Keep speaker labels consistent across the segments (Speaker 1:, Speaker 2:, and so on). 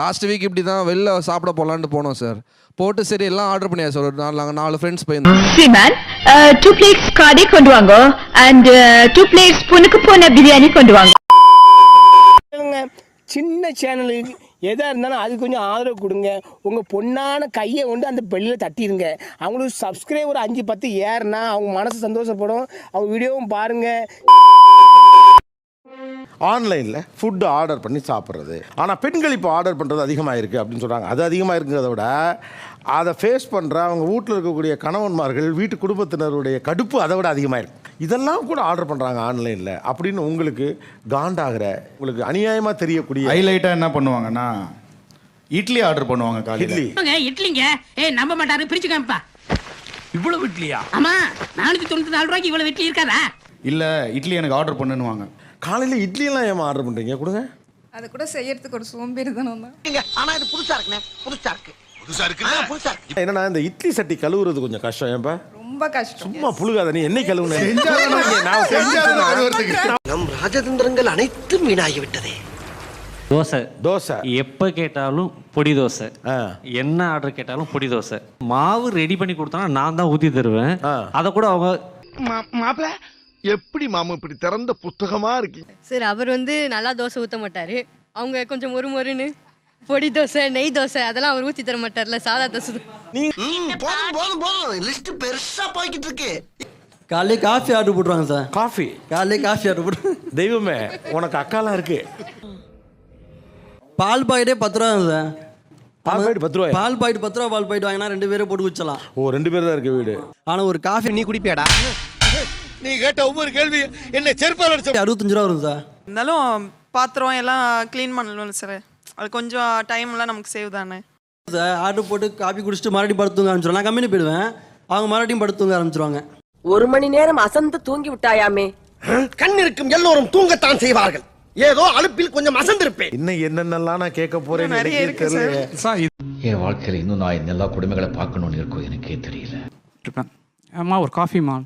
Speaker 1: Last week இப்படி தான் வெளில சாப்பிட போகலான்ட்டு போனோம் சார் போட்டு சரி எல்லாம் ஆர்டர் பண்ணியா சார் ஒரு நாலு நாங்கள் நாலு ஃப்ரெண்ட்ஸ் போயிருந்தோம்.
Speaker 2: டூ பிளேட்ஸ் காடே கொண்டு வாங்க அண்ட் டூ பிளேட்ஸ் புனுக்கு போன பிரியாணி கொண்டு வாங்க.
Speaker 3: சின்ன சேனலுக்கு எதாக இருந்தாலும் அது கொஞ்சம் ஆதரவு கொடுங்க. உங்கள் பொண்ணான கையை கொண்டு அந்த பெல்லில் தட்டிடுங்க அவங்களுக்கு சப்ஸ்கிரைபர் அஞ்சு பத்து ஏறுனா அவங்க மனசு சந்தோஷப்படும். அவங்க வீடியோவும் பாருங்கள்
Speaker 4: ஆன்லைனில் ஃபுட்டு ஆர்டர் பண்ணி சாப்பிட்றது. ஆனால் பெண்கள் இப்போ ஆர்டர் பண்ணுறது அதிகமாக இருக்குது அப்படின்னு சொல்கிறாங்க அது அதிகமாக இருக்கிறத விட அதை ஃபேஸ் பண்ணுற அவங்க வீட்டில் இருக்கக்கூடிய கணவன்மார்கள் வீட்டு குடும்பத்தினருடைய கடுப்பு அதை விட அதிகமாக இருக்கு இதெல்லாம் கூட ஆர்டர் பண்ணுறாங்க ஆன்லைனில் அப்படின்னு உங்களுக்கு காண்டாகிற உங்களுக்கு அநியாயமாக தெரியக்கூடிய
Speaker 5: ஹைலைட்டாக என்ன பண்ணுவாங்கன்னா இட்லி ஆர்டர் பண்ணுவாங்க காலையில்.
Speaker 4: இட்லி.
Speaker 6: இட்லிங்க இட்லிங்க? ஏய் நம்ப மாட்டாரு பிரிச்சு காமிப்பா இவ்வளவு இட்லியா? ஆமா நானூத்தி தொண்ணூத்தி நாலு ரூபாய்க்கு இவ்வளவு இட்லி இருக்காதா?
Speaker 5: இல்லை இட்லி எனக்கு ஆர்டர் பண்ணுன்னுவாங்க.
Speaker 4: காலையில் இட்லியெல்லாம் ஏமா ஆர்டர் பண்ணுறீங்க கொடுங்க.
Speaker 7: அது கூட செய்யறதுக்கு ஒரு சோம்பேறிதனம் தான்.
Speaker 8: ஆனா இது புதுசா இருக்குண்ணே. புதுசா இருக்கு. புதுசா இருக்கு புதுசா இருக்கு.
Speaker 4: என்னன்னா இந்த இட்லி சட்டி கழுவுறது கொஞ்சம் கஷ்டம் ஏன்பா?
Speaker 7: ரொம்ப கஷ்டம்.
Speaker 4: சும்மா புழுகாத நீ என்னை கழுவுன.
Speaker 8: நம் ராஜதந்திரங்கள் அனைத்தும் வீணாகி விட்டதே
Speaker 9: தோசை.
Speaker 4: தோசை.
Speaker 9: எப்போ கேட்டாலும் பொடி தோசை.
Speaker 4: ஆ.
Speaker 9: என்ன ஆர்டர் கேட்டாலும் பொடி தோசை. மாவு ரெடி பண்ணி கொடுத்தா நான் தான் ஊற்றி தருவேன்.
Speaker 4: ஆ.
Speaker 9: அதை கூட அவங்க
Speaker 8: மாப்பிள எப்படி மாமா இப்படி திறந்த புத்தகமா இருக்கீங்க
Speaker 10: சார் அவர் வந்து நல்லா தோசை ஊற்ற மாட்டார். அவங்க கொஞ்சம் மொறு மொறுன்னு பொடி தோசை நெய் தோசை அதெல்லாம் அவர் ஊற்றி தர மாட்டார்ல சாதா தோசை தான்.
Speaker 8: போதும் போதும் போதும். லிஸ்ட் பெருசா போய்கிட்டு இருக்கு.
Speaker 11: காலையிலே காஃபி ஆர்டர் போட்டுருவாங்க சார்.
Speaker 4: காஃபி?
Speaker 11: காலையிலே காஃபி ஆர்டர் போட்டு
Speaker 4: தெய்வமே உனக்கு அக்காலாம் இருக்கு.
Speaker 11: பால் பாக்கெட்டே பத்து ரூபா சார்.
Speaker 4: பால் பாக்கெட் பத்து ரூபாயா?
Speaker 11: பால் பாக்கெட் பத்து ரூபா பால் பாக்கெட் வாங்கினா ரெண்டு பேரும் போட்டு குடிச்சலாம்
Speaker 4: ஓ ரெண்டு பேர் தான் இருக்கு வீடு.
Speaker 11: ஆனால் ஒரு காஃபி
Speaker 8: நீ குடிப்பியாடா? நீ கேட்ட ஒவ்வொரு கேள்வி என்ன செருப்பால் அடிச்ச
Speaker 11: அறுபத்தஞ்சு ரூபா வரும் சார்
Speaker 7: இருந்தாலும் பாத்திரம் எல்லாம் க்ளீன் பண்ணணும் சார் அது கொஞ்சம் டைம்லாம் நமக்கு சேவ் தானே.
Speaker 11: சார் ஆர்டர் போட்டு காஃபி குடிச்சிட்டு மறுபடியும் படுத்துங்க ஆரம்பிச்சிருவாங்க. நான் கம்பெனி போயிடுவேன். அவங்க மறுபடியும் படுத்துங்க ஆரம்பிச்சிருவாங்க.
Speaker 8: ஒரு மணி நேரம் அசந்து தூங்கி விட்டாயாமே. கண் இருக்கும் எல்லோரும் தூங்கத்தான் செய்வார்கள். ஏதோ அலுப்பில் கொஞ்சம் அசந்திருப்பேன்.
Speaker 4: இன்னும் என்னென்னலாம் நான் கேட்க போறேன்னு
Speaker 7: நிறைய
Speaker 4: எனக்கே
Speaker 7: இருக்கு
Speaker 4: தெரியல.
Speaker 12: என் வாழ்க்கையில் இன்னும் நான் இந்த எல்லா குடும்பங்களை பார்க்கணும்னு இருக்கும் எனக்கே தெரியல.
Speaker 6: இருப்பேன். அம்மா ஒரு காஃபிமா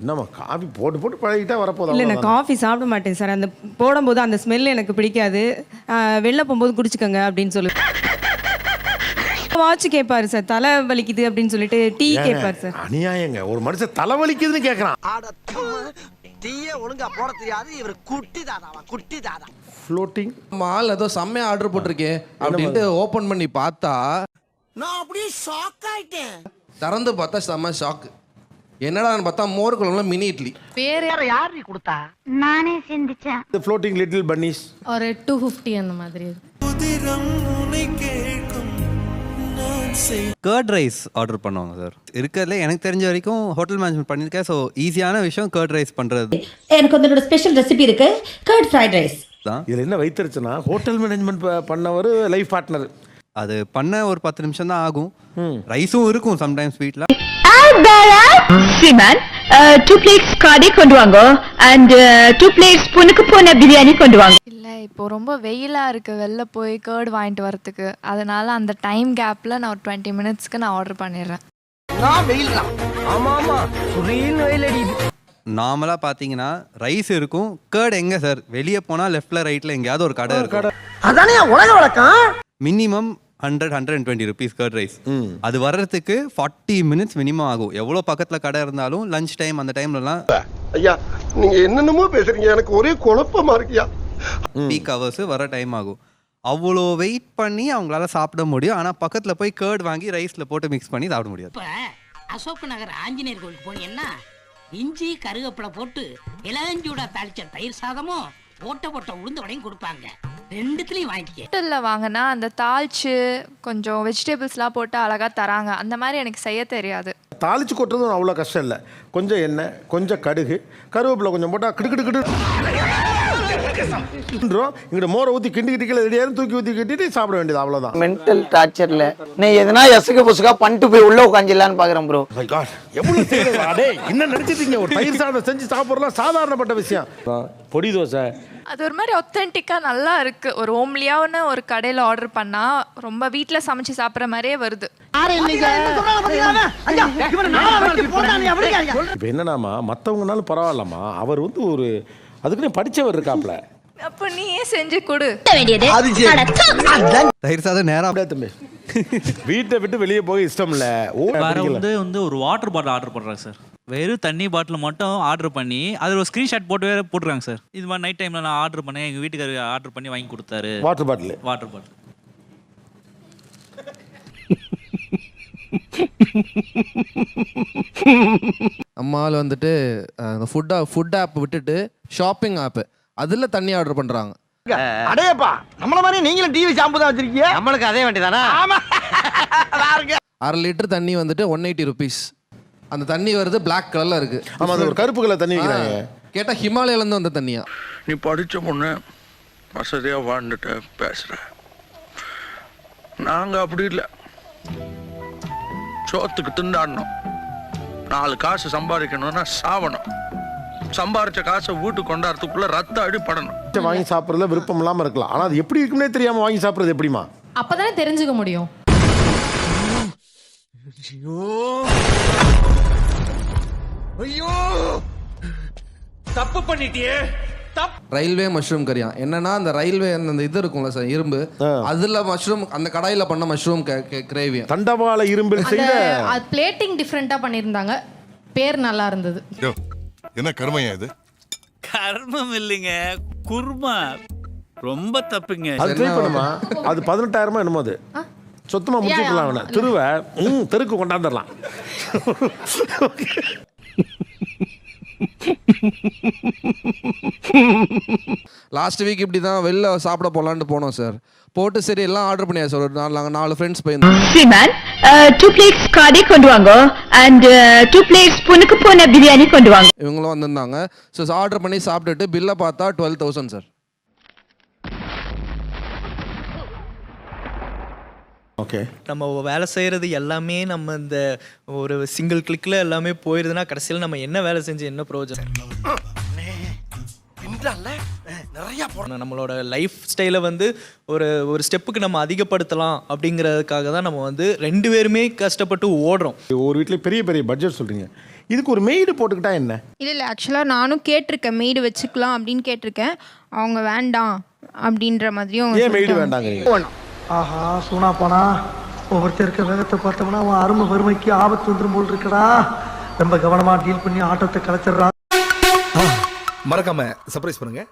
Speaker 4: என்னம்மா காபி போட்டு போட்டு பழகிட்டா வரப்போதா
Speaker 7: இல்லை நான் காஃபி சாப்பிட மாட்டேன் சார். அந்த போடும்போது அந்த ஸ்மெல் எனக்கு பிடிக்காது. ஆஹ் வெளில போகும்போது குடிச்சுக்கோங்க அப்படின்னு சொல்லி. வாட்ச் கேட்பாரு சார் தலை வலிக்குது அப்படின்னு சொல்லிட்டு டீ கேட்பாரு சார்.
Speaker 4: அநியாயங்க ஒரு மனுஷன் தலைவலிக்குதுன்னு கேட்கறான்
Speaker 8: டீய ஒழுங்கா போட தெரியாது. இவர் குட்டி தாதாவா குட்டி தாதா.
Speaker 4: ஃப்ளோட்டிங்
Speaker 1: மால் ஏதோ செம்மையாக ஆர்டர் போட்டிருக்கேன் அப்படின்ட்டு ஓப்பன் பண்ணி பார்த்தா
Speaker 8: நான் அப்படியே ஷாக் ஆயிட்டேன்.
Speaker 1: திறந்து பார்த்தா செம்ம ஷாக்கு என்னடான்னு பார்த்தா மோர் குழம்புல மினி இட்லி.
Speaker 8: வேற யார் நீ கொடுத்தா?
Speaker 2: நானே சிந்திச்சேன்.
Speaker 4: இந்த ஃப்ளோட்டிங் லிட்டில் பன்னீஸ்
Speaker 10: ஒரு டூ ஃபிஃப்டி அந்த மாதிரி.
Speaker 11: கர்ட் ரைஸ் ஆர்டர் பண்ணுவாங்க சார் இருக்கிறதுல எனக்கு தெரிஞ்ச வரைக்கும் ஹோட்டல் மேனேஜ்மெண்ட் பண்ணியிருக்கேன். ஸோ ஈஸியான விஷயம் கர்ட் ரைஸ் பண்ணுறது
Speaker 2: எனக்கு வந்து ஸ்பெஷல் ரெசிபி இருக்கு. கர்ட் ஃப்ரைட் ரைஸ்
Speaker 11: தான்
Speaker 4: இதுல என்ன வைத்திருச்சுன்னா ஹோட்டல் மேனேஜ்மெண்ட் பண்ணவர் லைஃப் பார்ட்னர்
Speaker 11: அது பண்ண ஒரு பத்து நிமிஷம் தான் ஆகும் ரைஸும் இருக்கும் சம்டைம்ஸ் வீட்டில்
Speaker 2: ஸ்ரீமன் டூ பிளேட்ஸ் காடே கொண்டு வாங்க. அண்ட் டூ பிளேட்ஸ் புனுக்கு போன பிரியாணி கொண்டு வாங்க.
Speaker 7: இல்லை இப்போ ரொம்ப வெயிலாக இருக்குது வெளில போய் கேர்டு வாங்கிட்டு வரதுக்கு அதனால அந்த டைம் கேப்பில் நான் ஒரு டுவெண்ட்டி மினிட்ஸ்க்கு நான் ஆர்டர் பண்ணிடுறேன்.
Speaker 11: நார்மலாக பார்த்தீங்கன்னா ரைஸ் இருக்கும். கேர்ட் எங்கே சார் வெளியே போனால் லெஃப்டில் ரைட்டில் எங்கேயாவது ஒரு கடை இருக்கும்.
Speaker 8: அதானே உலக வழக்கம்?
Speaker 11: Minimum hundred hundred and twenty rupees curd rice அது வர்றதுக்கு ஃபார்ட்டி மினிட்ஸ் மினிமம் ஆகும். எவ்வளோ பக்கத்தில் கடை இருந்தாலும் லஞ்ச் டைம் அந்த டைம்லலாம்
Speaker 8: ஐயா நீங்க என்னென்னமோ பேசுறீங்க. எனக்கு ஒரே குழப்பமா இருக்கியா
Speaker 11: பீக் ஹவர்ஸ் வர டைம் ஆகும். அவ்வளோ வெயிட் பண்ணி அவங்களால சாப்பிட முடியும். ஆனால் பக்கத்தில் போய் கேர்ட் வாங்கி ரைஸில் போட்டு மிக்ஸ் பண்ணி சாப்பிட முடியாது.
Speaker 6: அசோக் நகர் ஆஞ்சநேயர் கோயிலுக்கு போனீங்கன்னா இஞ்சி கருவேப்பிலை போட்டு இளஞ்சூடா தாளிச்ச தயிர் சாதமும் ஓட்ட போட்ட உளுந்த வடையும் கொடுப்பாங்க. ரெண்டுத்துலயும் வாங்கிக்க
Speaker 7: ஹோட்டலில் வாங்கினா அந்த தாளிச்சு கொஞ்சம் வெஜிடபிள்ஸ்லாம் போட்டு அழகாக தராங்க. அந்த மாதிரி எனக்கு செய்ய தெரியாது.
Speaker 4: தாளிச்சு கொட்டுறதும் அவ்வளோ கஷ்டம் இல்லை. கொஞ்சம் எண்ணெய் கொஞ்சம் கடுகு கருவேப்பிலை கொஞ்சம் போட்டால் கிடு கிடு கிடு இங்கிட்ட மோரை ஊற்றி கிண்டி கிட்டி கீழே ரெடியாரும் தூக்கி ஊற்றி கட்டிட்டு சாப்பிட வேண்டியது அவ்வளோதான்
Speaker 8: மென்டல் டார்ச்சர்ல நீ எதனா எசுக்கு புசுக்கா பண்ணிட்டு போய் உள்ள உட்காந்துலான்னு பாக்குறேன் ப்ரோ
Speaker 4: எவ்வளவு செய்யறது? அடே, என்ன நினைச்சிட்டீங்க ஒரு தயிர் சாதம் செஞ்சு சாப்பிட்றலாம் சாதாரணப்பட்ட விஷயம். பொடி தோசை.
Speaker 7: அது ஒரு மாதிரி ஒத்தென்டிக்காக நல்லா இருக்குது ஒரு ஹோம்லியான்னு ஒரு கடையில் ஆர்டர் பண்ணால் ரொம்ப வீட்டில் சமைச்சு சாப்பிட்ற மாதிரியே வருது.
Speaker 4: இப்போ என்னன்னாமா மற்றவங்கனாலும் பரவாயில்லம்மா. அவர் வந்து ஒரு அதுக்குன்னு படிச்சவர் இருக்காப்ல.
Speaker 7: அப்போ நீயே செஞ்சு கொடு.
Speaker 2: வேண்டியது
Speaker 11: தயிர் சாதம் நேரம்
Speaker 4: அப்படியே தம்பி. வீட்டை விட்டு வெளியே போக இஷ்டம் இல்ல. ஓ
Speaker 9: வேற. வந்து வந்து ஒரு வாட்டர் பாட்டில் ஆர்டர் பண்ணுறாங்க சார் வெறும் தண்ணி பாட்டில் மட்டும் ஆர்டர் பண்ணி அதில் ஒரு ஸ்க்ரீன்ஷாட் போட்டு வேற போட்டுருக்காங்க சார் இது மாதிரி நைட் டைமில் நான் ஆர்டர் பண்ணேன் எங்கள் வீட்டுக்காரர் ஆர்டர் பண்ணி வாங்கி கொடுத்தாரு.
Speaker 4: வாட்டர் பாட்டில்
Speaker 9: வாட்டர் பாட்டில்
Speaker 1: அம்மாவில் வந்துட்டு அஹ், இந்த ஃபுட் ஃபுட் ஆப் விட்டுட்டு ஷாப்பிங் ஆப்பு அதில் தண்ணி ஆர்டர் பண்ணுறாங்க
Speaker 8: அடையப்பா நம்மள மாதிரி நீங்களும் டிவி ஷாம்பு தான் வச்சிருக்கீங்க.
Speaker 9: நம்மளுக்கு அதே வேண்டியதானா
Speaker 8: ஆமா. பாருங்க
Speaker 1: அரை லிட்டர் தண்ணி வந்துட்டு ஒன் எயிட்டி ருபீஸ் அந்த தண்ணி வருது Black கலரில் இருக்குது
Speaker 4: ஆமா அது ஒரு கருப்பு கலர் தண்ணி வைக்கிறாங்க.
Speaker 1: கேட்டால் ஹிமாலயாலேருந்து வந்த தண்ணியா?
Speaker 13: நீ படிச்ச பொண்ணு வசதியா வாழ்ந்துட்ட பேசுற. நாங்க அப்படி இல்லை. சோத்துக்கு திண்டாடணும். நாலு காசு சம்பாதிக்கணும்னா சாவணும். சம்பாரிச்ச காசை வீட்டுக்கு கொண்டாடுறதுக்குள்ள ரத்த அடிப்படணும்
Speaker 4: வாங்கி சாப்பிட்றதுல விருப்பம் இல்லாம இருக்கலாம். ஆனா அது எப்படி இருக்குன்னே தெரியாம வாங்கி சாப்பிடுறது எப்படிமா?
Speaker 10: அப்பதானே தெரிஞ்சுக்க முடியும்.
Speaker 8: ஐயோ. தப்பு பண்ணிட்டியே.
Speaker 1: Railway mushroom கறியா? என்னன்னா அந்த ரயில்வே அந்த இது இருக்கும்ல சார் இரும்பு. அதில் மஷ்ரூம் அந்த கடாயில் பண்ண மஷ்ரூம் கிரேவி
Speaker 4: தண்டவாள இரும்பில் செய்த
Speaker 10: அது பிளேட்டிங் டிஃப்ரெண்டா பண்ணியிருந்தாங்க. பேர் நல்லா இருந்தது.
Speaker 13: என்ன கருமையா இது?
Speaker 9: கர்மம் இல்லைங்க குருமா. ரொம்ப தப்புங்க.
Speaker 4: அது ட்ரை பண்ணுமா? அது பதினெட்டாயிரமா என்னமோ அது. சொத்தமா முடிச்சுக்கலாம் அவனை. திருவ ம் தெருக்கு கொண்டாந்துடலாம்.
Speaker 1: லாஸ்ட் வீக் இப்படி தான் வெளில சாப்பிட போகலான்ட்டு போனோம் சார் போட்டு சரி எல்லாம் ஆர்டர் பண்ணியா சார் ஒரு நாலு நாங்கள் நாலு ஃப்ரெண்ட்ஸ் போயிருந்தோம்.
Speaker 2: டூ பிளேட்ஸ் காடே கொண்டு வாங்க அண்ட் டூ பிளேட்ஸ் புனுக்கு போன பிரியாணி கொண்டு வாங்க.
Speaker 1: இவங்களும் வந்திருந்தாங்க. ஸோ ஆர்டர் பண்ணி சாப்பிட்டுட்டு பில்லை பார்த்தா டுவெல் தௌசண்ட் சார்
Speaker 4: ஓகே
Speaker 9: நம்ம வேலை செய்கிறது எல்லாமே நம்ம இந்த ஒரு சிங்கிள் கிளிக்கில் எல்லாமே போயிருதுன்னா கடைசியில் நம்ம என்ன வேலை செஞ்சு என்ன பிரயோஜனம்?
Speaker 8: நிறைய
Speaker 9: நம்மளோட லைஃப் ஸ்டைலை வந்து ஒரு ஒரு ஸ்டெப்புக்கு நம்ம அதிகப்படுத்தலாம் அப்படிங்கிறதுக்காக தான் நம்ம வந்து ரெண்டு பேருமே கஷ்டப்பட்டு ஓடுறோம்.
Speaker 4: ஒரு வீட்டில் பெரிய பெரிய பட்ஜெட் சொல்றீங்க. இதுக்கு ஒரு மெய்டு போட்டுக்கிட்டா என்ன?
Speaker 10: இல்லை இல்லை ஆக்சுவலாக நானும் கேட்டிருக்கேன் மெய்டு வச்சுக்கலாம் அப்படின்னு கேட்டிருக்கேன். அவங்க வேண்டாம் அப்படின்ற மாதிரியும்
Speaker 4: ஏன் மெய்டு வேண்டாங்கிறீங்க?
Speaker 8: ஆஹா சூனா போனா ஒவ்வொருத்தர் இருக்க வேகத்தை பார்த்தோம்னா அவன் அருமை வறுமைக்கு ஆபத்து வந்துரும் போல் இருக்கடா. ரொம்ப கவனமா டீல் பண்ணி ஆட்டத்தை கலைச்சிடுறான்.
Speaker 13: மறக்காம சர்ப்ரைஸ் பண்ணுங்க.